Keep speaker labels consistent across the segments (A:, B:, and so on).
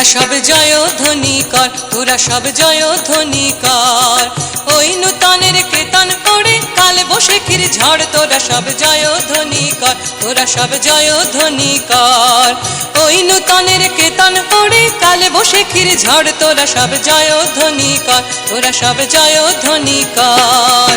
A: তোরা সব জয় ধ্বনি কর, তোরা সব জয় ধ্বনি কর। ওই নূতনের কেতন করে কাল বসে ক্ষীর ঝড়, তোরা সব জয় ধ্বনি কর, তোরা সব জয় ধ্বনি কর। ওই নূতনের কেতন করে কাল বসে ক্ষীর ঝড়, তোরা সব জয় ধ্বনি কর, তোরা সব জয় ধ্বনি কর।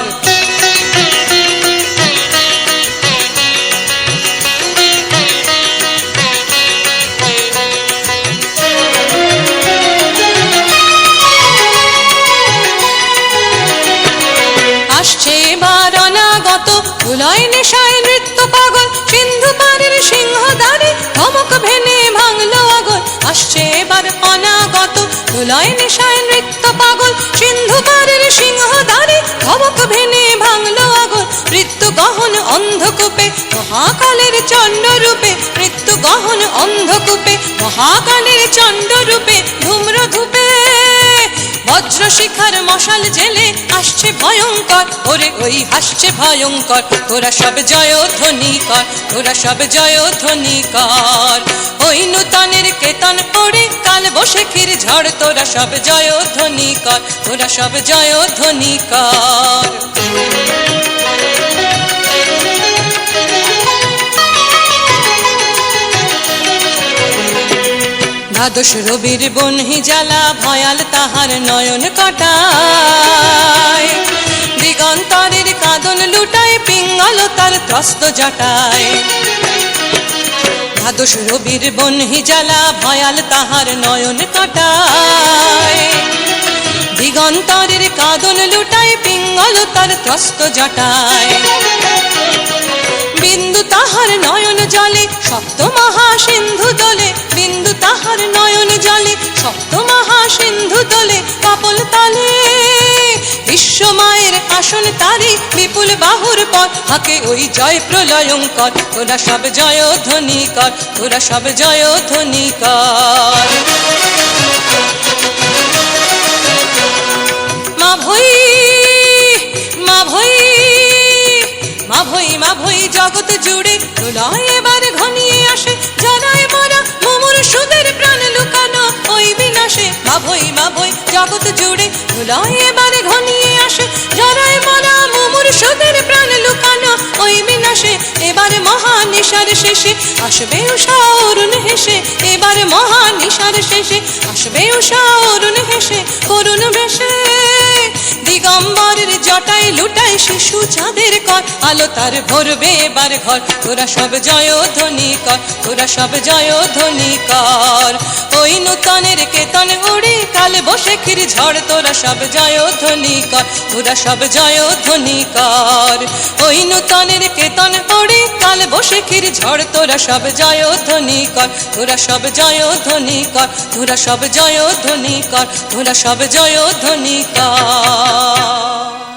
A: ধমক ভেঙে ভাঙলো আগল আসছে এবার অনাগত। নেশায় নৃত্য পাগল। সিন্ধু পারের সিংহদারে ধবক ভেনে ভাঙলো আগল মৃত্যু গহন অন্ধকূপে, মহাকালের চন্ড রূপে মৃত্যু গহন অন্ধকূপে, মহাকালের চন্ড রূপে ধূম্র ধূপে বজ্র শিখার মশাল জেলে আসছে ভয়ঙ্কর। ওরে ওই হাসছে ভয়ঙ্কর। তোরা সব জয় ধ্বনি কর তোরা সব জয় ধ্বনি কর ওই নূতনের কেতন পড়ে কাল বসে ক্ষীর ঝড়, তোরা সব জয় ধ্বনি কর তোরা সব জয় ধ্বনি কর দ্বাদশ রবির বনহি জ্বালা, ভয়াল তাহার নয়ন কটায়। দিগন্তরের কাঁদন লুটায়, পিঙ্গল তার ত্রস্ত জটায়। দ্বাদশ রবির বনহি জ্বালা, ভয়াল তাহার নয়ন কটায়। দিগন্তরের কাঁদন লুটায়, পিঙ্গল তার ত্রস্ত জটায়। বিন্দু তাহার নয়ন জলে, সপ্ত মহা সিন্ধু দলে, বিন্দু সপ্ত মহা দলে কাপল তালে। আসন তারি বিপুল বাহুর পর হাকে ওই জয় প্রলয়ঙ্কর তোরা সব জয় ধ্বনি কর, তোরা সব জয় ধ্বনি কর। মা ভই মা ভই মা ভই মা ভই, জগৎ জুড়ে এবার প্রলয় এবার ঘনিয়ে আসে জানায় মরা মোমর সুদের প্রাণ লুকানো, ওই বিনাশে এবার মহা নিশার শেষে আসবে উষা অরুণ হেসে, এবার মহা নিশার শেষে আসবে উষা অরুণ হেসে, করুণ বেশে দিগম্বরের জটাই লুটাই শিশু চাঁদের কর, আলো তার ভরবে এবার ঘর, তোরা সব জয় ধ্বনি কর, তোরা সব জয় ধ্বনি কর। ওই নূতনের কেতন কাল বসে ক্ষীর ঝড়, তোরা সব জয় ধ্বনি কর, তোরা সব জয় ধ্বনি কর। ওই নূতনের কেতন উড়ে কাল বসে ক্ষীর ঝড়, তোরা সব জয় ধ্বনি কর, তোরা সব জয় ধ্বনি কর, তোরা সব জয় ধ্বনি কর, তোরা সব জয় ধ্বনি কর।